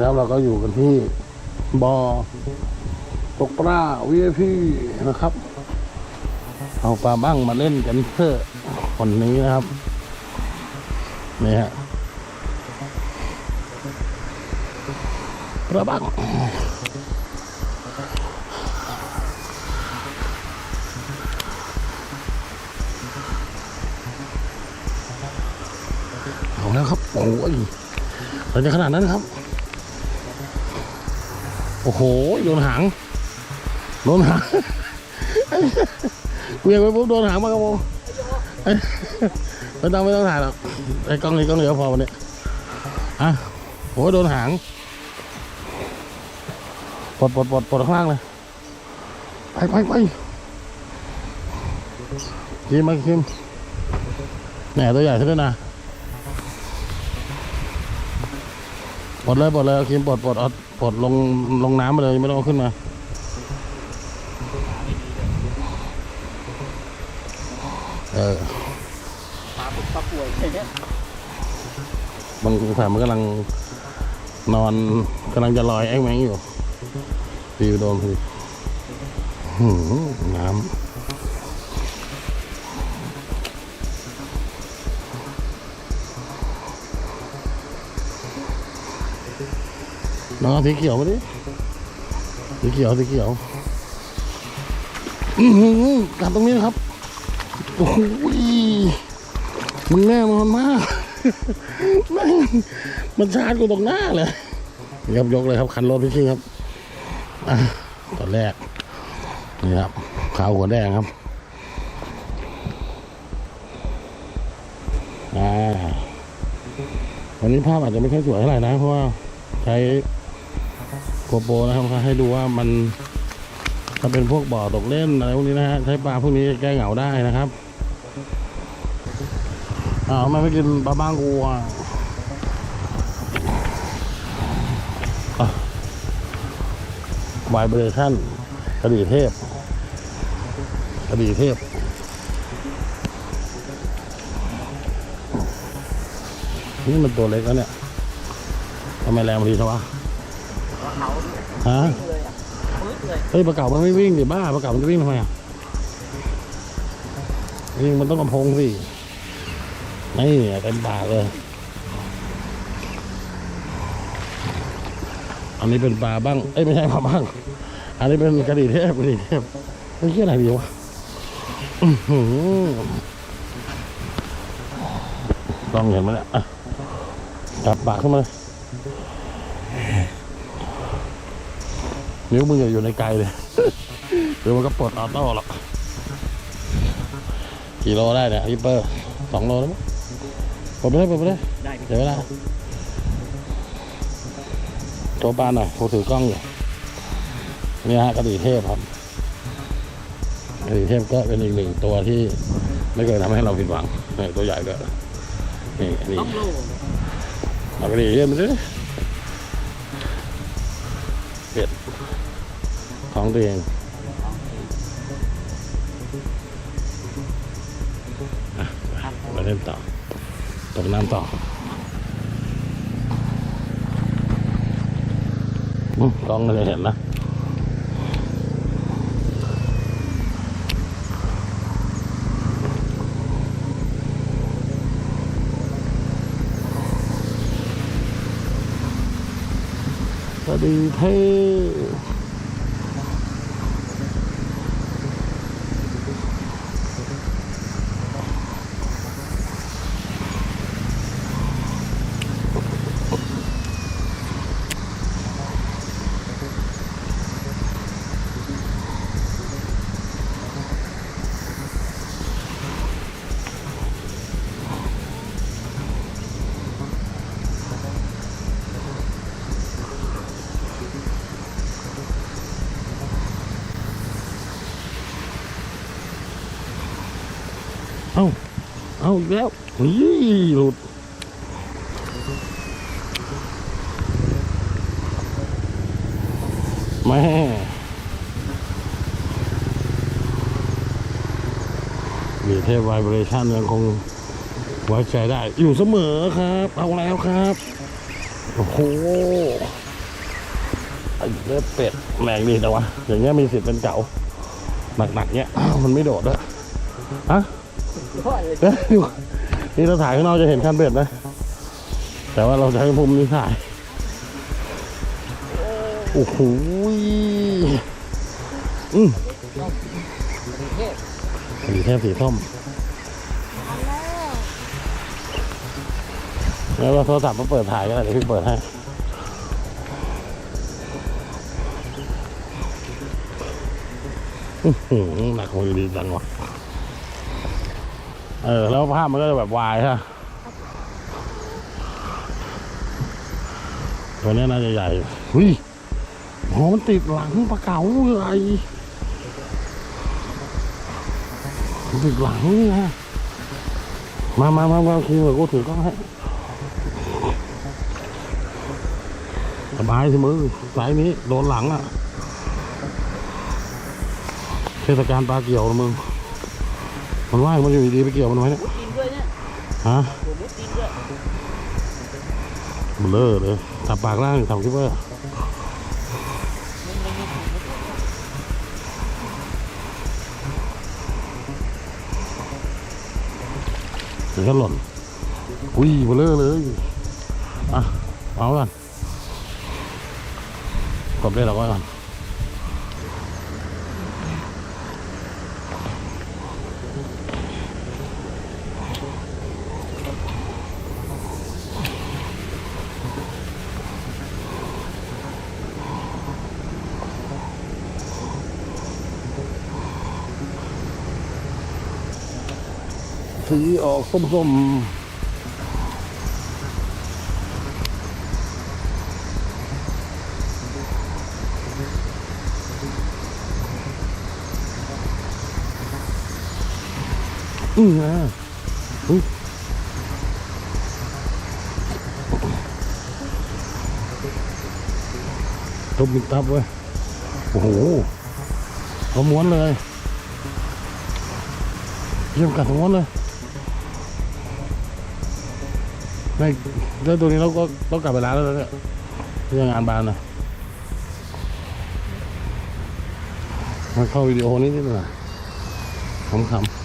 ครับเราก็อยู่กันที่บอ่อตกปลา VIP นะครับ เอาปลาบ้างมาเล่นกันเพื่อคนนี้นะครับนี่ฮะปลาบ้างเอาแล้วครับโอ้ยเราจะขนาดนั้นครับ โอ้โหโดนหางโดนหางเวียงไปปุ๊บโดนหางมากระโมงไม่ต้องไม่ต้องถ่ายหรอกไอ้กล้องนี้กล้องเดียวพอวันนี้อะโอ้โดนหางปลดปลดปลดปลดข้างล่างเลยไปไปไปคิมมาคิมแหน่ตัวใหญ่ซะด้วยนะปลดเลยปลดเลยเอาคิมปลดปลดเอา ปลดลงลงน้ำไปเลยไม่ต้องขึ้นมาเออปลาปุกปลาป่วยเนี่ยบางสามันกำลังนอนกำลังจะลอยแอ้งแมงอยู่ตีโดนพอดีหืมน้ำ น้องสีเขียวมาดิสีเขียวสีเขียวอือหือกัดตรงนี้นะครับโอ้โหมึงแน่นอนมากม่งมันชาร์จกูตรงหน้าเลยครับยกเลยครับคันรถพี่ชิงครับอตอนแรกนี่ครับขาวหัวแดงครับอ่าวันนี้ภาพอาจจะไม่ค่อยสวยเท่าไหร่นะ เพราะว่าใช้ โกโปรนะครับให้ดูว่ามันถ้าเป็นพวกบ่อตกเล่นอะไรพวกนี้นะฮะใช้ปลาพวกนี้แก้เหงาได้นะครับอ้าวทำไมันไม่กินปลาบ้างกูอะวายเบรชั่นกระดี่เทพกระดี่เทพนี่มันตัวเล็กแล้วเนี่ยทำไมแรงพอดีใช่ปะว่า เขาฮะเลยอะมืดเลยเฮ้ยปลาเก๋ามันไม่วิ่งดิบ้าปลาเก๋ามันจะวิ่งทำไมอะวิ่งมันต้องกระพงสินี่เต็มปากเลย อันนี้เป็นปลาบ้าง เอ้ยไม่ใช่ปลาบ้าง อันนี้เป็นกระดิ่เทพกระดิ่เทพไม่เชื่ออะไรดีวะต้อหือลองเห็นไหมเนี่ยอะจับปากขึ้นมาเลย นิ้วมึงอย่าอยู่ในไกลเลยเดี๋ยวมันก็ปลดออโต้หรอกกี่โลได้เนี่ยฮิปเปอร์สองโลแล้วมั้งปลดไปเลยปลดไปเลยได้พี่เดี๋ยวเวลาตัวปลาหน่อยผมถือกล้องอยู่นี่ฮะกระดี่เทพครับกระดี่เทพก็เป็นอีกหนึ่งตัวที่ไม่เคยทำให้เราผิดหวังนี่ตัวใหญ่ด้วยนี่นี่ต้องโลเอากระดี่เทพมาดิ เผ็ดของตัวเองมาเล่นต่อตกน้ำต่อกล้องเลยเห็นนะ สวัสดีเท่ เอาเอาอีกแล้วยี่หลุดแม่มีเทพไวเบรชั่นยังคงไว้ใจได้อยู่เสมอครับ เอาแล้วครับ โอ้โหไอ้เลือดเป็ดแรงดีแต่ว่าอย่างเงี้ยมีสิทธิ์เป็นเก่าหนักๆเนี้ยมันไม่โดดด้วยฮะ นี่เราถ่ายข้างนอกจะเห็นคันเบ็ดนะ แต่ว่าเราใช้มุมนี้ถ่ายโอ้โหอืมเทพสีแทบสีส้มแล้วเราโทรศัพท์มาเปิดถ่ายก็ได้เดี๋ยวพี่เปิดให้อื้อหือหนักมือดีจังวะ เออ แล้วภาพมันก็จะแบบวายใช่ปะตัวนี้น่าจะใหญ่หุยโหมันติดหลังปลาเก๋าอะไรติดหลังนี่ฮะมามามามาคิวเดี๋ยวกูถือกล้องให้สบายสิมือสายนี้ โดนหลังอะ เทศกาลปลาเกี่ยวนะมึง มันว่ายมันอยู่ดีๆไปเกี่ยวมันไว้เนี่ยกินด้วยเนี่ยฮะผมมุดกินด้วยเบลอเลยทับปากล่างทำคิดว่าเดี๋ยวก็หล่นอุ้ยเบลอเลยอะเอาก่อนกดได้เราไว้ก่อน สีออกส้มๆอืออะอุ้ยตบมิดตับเว้ย โอ้โหเขาม้วนเลยเยี่ยมกัดทั้งม้วนเลย ไม่แล้วตัวนี้เราก็ต้องกลับไปร้านแล้วเนี่ยเรื่องงานบานนะมาเข้าวิดีโอนี้นิดหน่อยขำๆ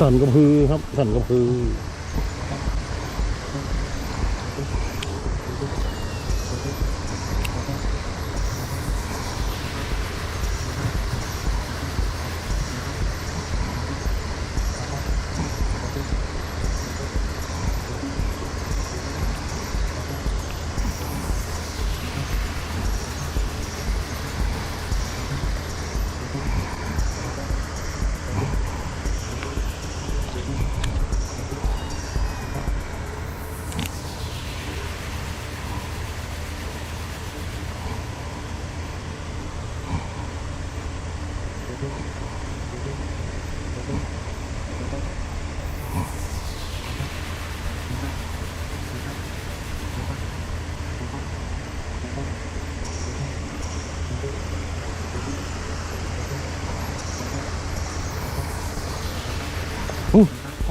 สั่นกระพือครับสั่นกระพือ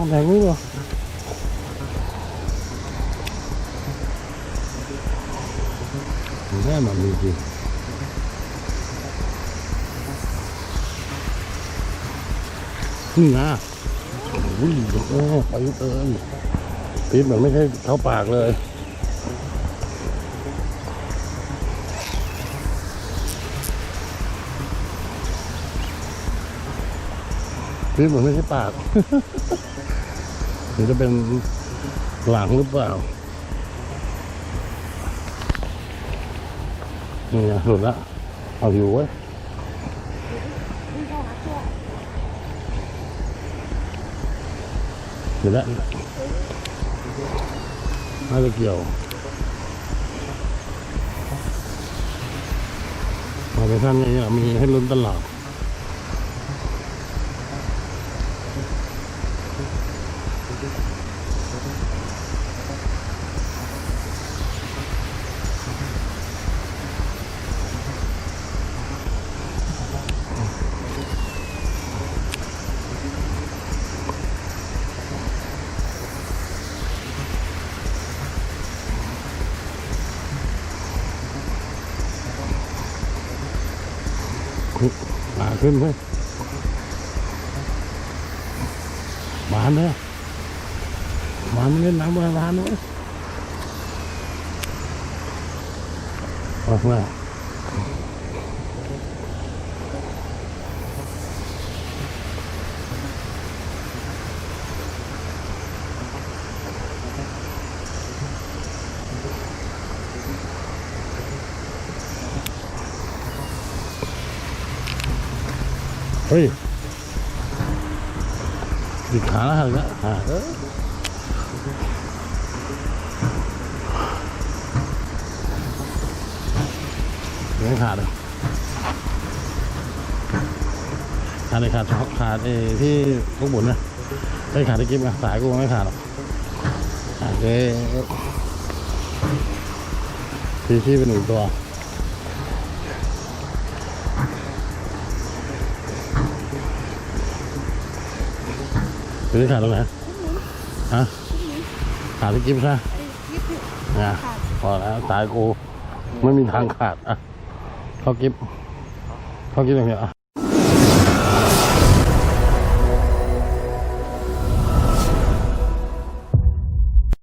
ของแดงนี่เหรอแน่มันมีจริงนี่นะอุ้ยโอ้ไปเอิญพิษมันไม่ใช่เท้าปากเลย พิษมันไม่ใช่ปากหรือจะเป็นหลังหรือเปล่านี่หลุดละเอาอยู่เว้ยเดี๋ยวละน่าจะเกี่ยวมาไปท่านนี้มีให้ลุ้นตลอด ขึ้นเว้ยบานเลยบานเล่นน้ำบานบานเว้ยโอ้ย เฮ้ยติขาแล้วหักแล้วหักยังขาดเลยขาดเลยขาดช็อคขาดเอที่ลูกบุญนะไม่ขาดที่กิ๊บนะสายกูไม่ขาดหรอกขาดเลยที่ที่เป็นหนึ่งตัว ซื้อขาดตรงไหนฮะขาดที่กิ๊บใช่ไหมนะพอแล้วสายกูไม่มีทางขาดอะเข้ากิ๊บเข้ากิ๊บอย่างเดียวอะ